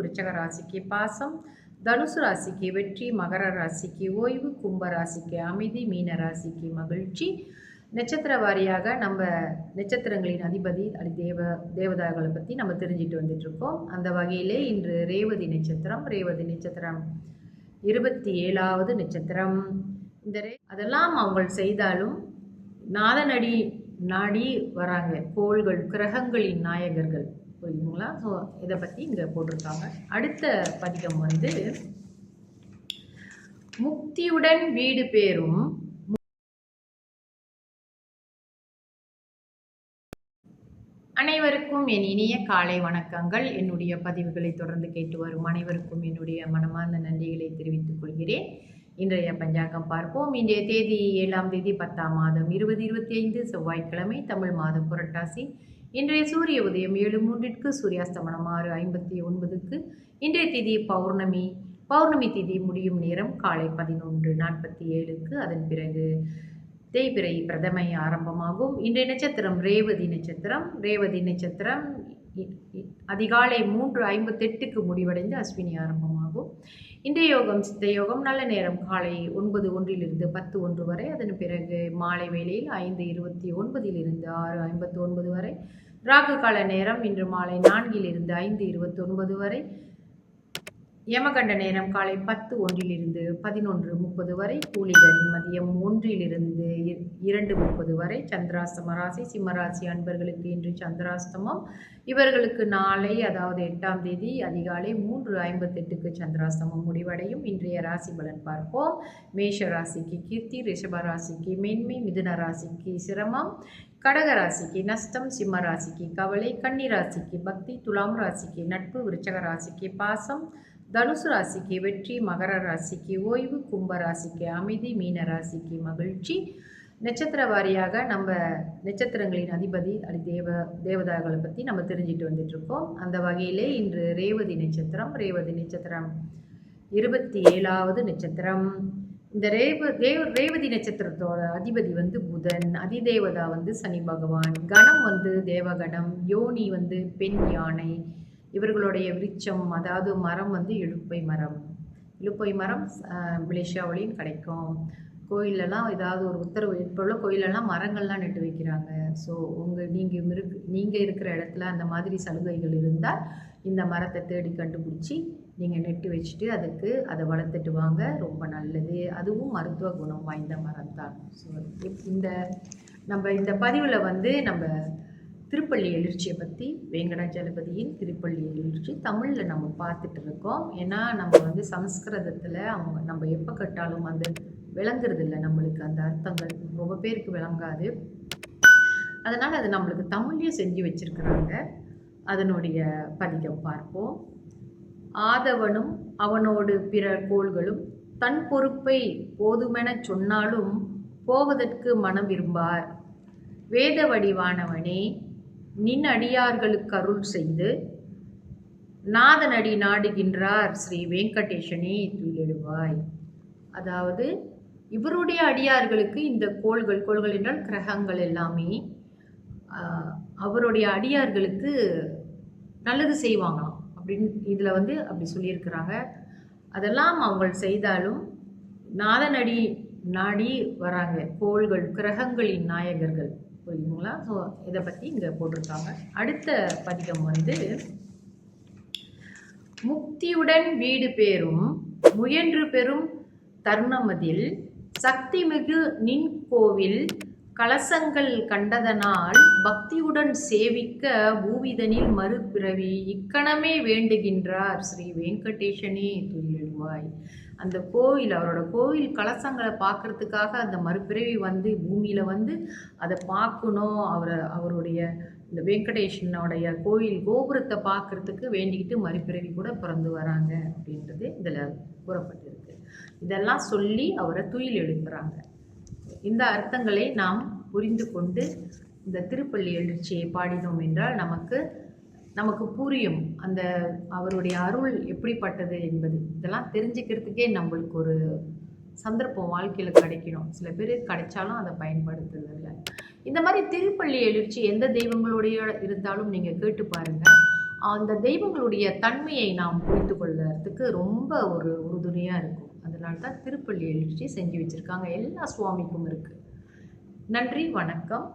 விருச்சக ராசிக்கு பாசம் தனுசு ராசிக்கு வெற்றி மகர ராசிக்கு ஓய்வு கும்ப ராசிக்கு அமைதி மீன ராசிக்கு மகிழ்ச்சி. நட்சத்திர வாரியாக நம்ம நட்சத்திரங்களின் அதிபதி அது தேவ தேவதாக்களை பற்றி நம்ம தெரிஞ்சுட்டு வந்துட்டுருக்கோம். அந்த வகையிலே இன்று ரேவதி நட்சத்திரம் ரேவதி நட்சத்திரம் இருபத்தி ஏழாவது நட்சத்திரம். இந்த ரே அதெல்லாம் அவங்க செய்தாலும் நாதநடி நாடி வராங்க. கோள்கள் கிரகங்களின் நாயகர்கள். புரியுதுங்களா? ஸோ இதை பற்றி இங்கே போட்டிருக்காங்க. அடுத்த பதிகம் வந்து முக்தியுடன் வீடு பேரும் அனைவருக்கும் என் இனிய காலை வணக்கங்கள். என்னுடைய பதிவுகளை தொடர்ந்து கேட்டு வரும் அனைவருக்கும் என்னுடைய மனமார்ந்த நன்றிகளை தெரிவித்துக் கொள்கிறேன். இன்றைய பஞ்சாங்கம் பார்ப்போம். இன்றைய தேதி ஏழாம் தேதி பத்தாம் மாதம். இருபது இருபத்தி ஐந்து செவ்வாய்க்கிழமை தமிழ் மாதம் புரட்டாசி. இன்றைய சூரிய உதயம் ஏழு மூன்றிற்கு சூரியாஸ்தமனம் ஆறு ஐம்பத்தி ஒன்பதுக்கு. இன்றைய திதி பௌர்ணமி. பௌர்ணமி திதி முடியும் நேரம் காலை பதினொன்று நாற்பத்தி ஏழுக்கு. அதன் பிறகு தேய்பிறை பிரதமை ஆரம்பமாகும். இன்றைய நட்சத்திரம் ரேவதி நட்சத்திரம். ரேவதி நட்சத்திரம் இ- அதிகாலை மூன்று ஐம்பத்தெட்டுக்கு முடிவடைந்து அஸ்வினி ஆரம்பமாகும். இன்றைய யோகம் சித்த யோகம் நல்ல நேரம் காலை ஒன்பது ஒன்றிலிருந்து பத்து ஒன்று வரை. அதன் பிறகு மாலை வேளையில் ஐந்து இருபத்தி ஒன்பதிலிருந்து ஆறு ஐம்பத்தி ஒன்பது வரை. ராகு கால நேரம் இன்று மாலை நான்கில் இருந்து ஐந்து இருபத்தி ஒன்பது வரை யமகண்ட நேரம் காலை பத்து ஒன்றிலிருந்து பதினொன்று முப்பது வரை கூலிகள் மதியம் ஒன்றிலிருந்து இ- இரண்டு முப்பது வரை சந்திராஸ்தம ராசி சிம்மராசி அன்பர்களுக்கு இன்று சந்திராஸ்தமம் இவர்களுக்கு நாளை அதாவது எட்டாம் தேதி அதிகாலை மூன்று ஐம்பத்தெட்டுக்கு சந்திராஸ்தமம் முடிவடையும். இன்றைய ராசி பலன் பார்ப்போம். மேஷ ராசிக்கு கீர்த்தி ரிஷப ராசிக்கு மேன்மை மிதுன ராசிக்கு சிரமம். கடக ராசிக்கு நஷ்டம் சிம்ம ராசிக்கு கவலை கன்னி ராசிக்கு பக்தி துலாம் ராசிக்கு நட்பு விருச்சக ராசிக்கு பாசம். தனுசு ராசிக்கு வெற்றி மகர ராசிக்கு ஓய்வு கும்ப ராசிக்கு அமைதி மீன ராசிக்கு மகிழ்ச்சி. நட்சத்திர வாரியாக நம்ம நட்சத்திரங்களின் அதிபதி அது தேவ தேவதாக்களை பற்றி நம்ம தெரிஞ்சுட்டு வந்துட்டுருக்கோம் அந்த வகையிலே இன்று ரேவதி நட்சத்திரம் ரேவதி நட்சத்திரம் இருபத்தி ஏழாவது நட்சத்திரம். இந்த ரேவ தேவ ரேவதி நட்சத்திரத்தோட அதிபதி வந்து புதன் அதிதேவதா வந்து சனி பகவான் கணம் வந்து தேவகணம் யோனி வந்து பெண் யானை இவர்களுடைய விருட்சம் அதாவது மரம் வந்து இழுப்பை மரம். இழுப்பை மரம் மலேசியாவிலையும் கிடைக்கும். கோயிலெல்லாம் ஏதாவது ஒரு உத்தரவு இப்போ கோயிலெல்லாம் மரங்கள்லாம் நட்டு வைக்கிறாங்க. ஸோ உங்கள் நீங்கள் இருக்கு நீங்கள் இருக்கிற இடத்துல அந்த மாதிரி சலுகைகள் இருந்தால் இந்த மரத்தை தேடி கண்டுபிடிச்சி நீங்கள் நெட்டு வச்சுட்டு அதுக்கு அதை வளர்த்துட்டு வாங்க. ரொம்ப நல்லது. அதுவும் மருத்துவ குணம் வாய்ந்த மரம் தான் ஸோ இந்த நம்ம இந்த பதிவில் வந்து நம்ம திருப்பள்ளி எழுச்சியை பற்றி வெங்கடாஜலபதியின் திருப்பள்ளி எழுச்சி தமிழில் நம்ம பார்த்துட்டு இருக்கோம். ஏன்னா நம்ம வந்து சம்ஸ்கிருதத்தில் அவங்க நம்ம எப்போ கட்டாலும் அந்த விளங்குறது இல்லை. நம்மளுக்கு அந்த அர்த்தங்கள் ரொம்ப பேருக்கு விளங்காது. அதனால் அது நம்மளுக்கு தமிழ்லேயும் செஞ்சு வச்சிருக்கிறாங்க. அதனுடைய பதிகம் பார்ப்போம். ஆதவனும் அவனோடு பிற கோள்களும் தன் பொறுப்பை போதுமெனச் சொன்னாலும் போவதற்கு மனம் விரும்பார். வேத வடிவானவனே நின் அடியார்களுக்கு அருள் செய்து நாதனடி நாடுகின்றார் ஸ்ரீ வெங்கடேஷனே துயிலிடுவாய். அதாவது இவருடைய அடியார்களுக்கு இந்த கோள்கள் கோள்கள் என்றால் கிரகங்கள் எல்லாமே அவருடைய அடியார்களுக்கு நல்லது செய்வாங்களாம். அப்படின்னு இதில் வந்து அப்படி சொல்லியிருக்கிறாங்க. அதெல்லாம் அவங்க செய்தாலும் நாதனடி நாடி வராங்க கோள்கள் கிரகங்களின் நாயகர்கள். புரியுதுங்களா? ஸோ இதை பற்றி இங்கே போட்டிருக்காங்க. அடுத்த பதிகம் வந்து முக்தியுடன் வீடு பேரும் முயன்று பெறும் தருணமதில் சக்திமிகு நின் கோவில் கலசங்கள் கண்டதனால் பக்தியுடன் சேவிக்க பூவிதனில் மறுபிறவி இக்கணமே வேண்டுகின்றார். ஸ்ரீ வெங்கடேஷனே துயிலெழுவாய். அந்த கோவில் அவரோட கோவில் கலசங்களை பார்க்கறதுக்காக அந்த மறுபிறவி வந்து பூமியில் வந்து அதை பார்க்கணும். அவரை அவருடைய இந்த வெங்கடேஷனுடைய கோயில் கோபுரத்தை பார்க்கறதுக்கு வேண்டிக்கிட்டு மறுபிறவி கூட பிறந்து வராங்க அப்படின்றது இதில் கூறப்பட்டிருக்கு. இதெல்லாம் சொல்லி அவரை துயில் எழுப்புறாங்க. இந்த அர்த்தங்களை நாம் புரிந்து கொண்டு இந்த திருப்பள்ளி எழுச்சியை பாடினோம் என்றால் நமக்கு நமக்கு புரியும் அந்த அவருடைய அருள் எப்படிப்பட்டது என்பது. இதெல்லாம் தெரிஞ்சுக்கிறதுக்கே நம்மளுக்கு ஒரு சந்தர்ப்பம் வாழ்க்கையில் கிடைக்கணும். சில பேர் கிடைச்சாலும் அதை பயன்படுத்துறதில்ல. இந்த மாதிரி திருப்பள்ளி எழுச்சி எந்த தெய்வங்களுடைய இருந்தாலும் நீங்கள் கேட்டு பாருங்கள் அந்த தெய்வங்களுடைய தன்மையை நாம் புரிந்து கொள்றதுக்கு ரொம்ப ஒரு உறுதுணையாக இருக்கும். அதனால தான் திருப்பள்ளி எழுச்சி செஞ்சு வச்சுருக்காங்க. எல்லா சுவாமிக்கும் இருக்குது நன்றி வணக்கம்.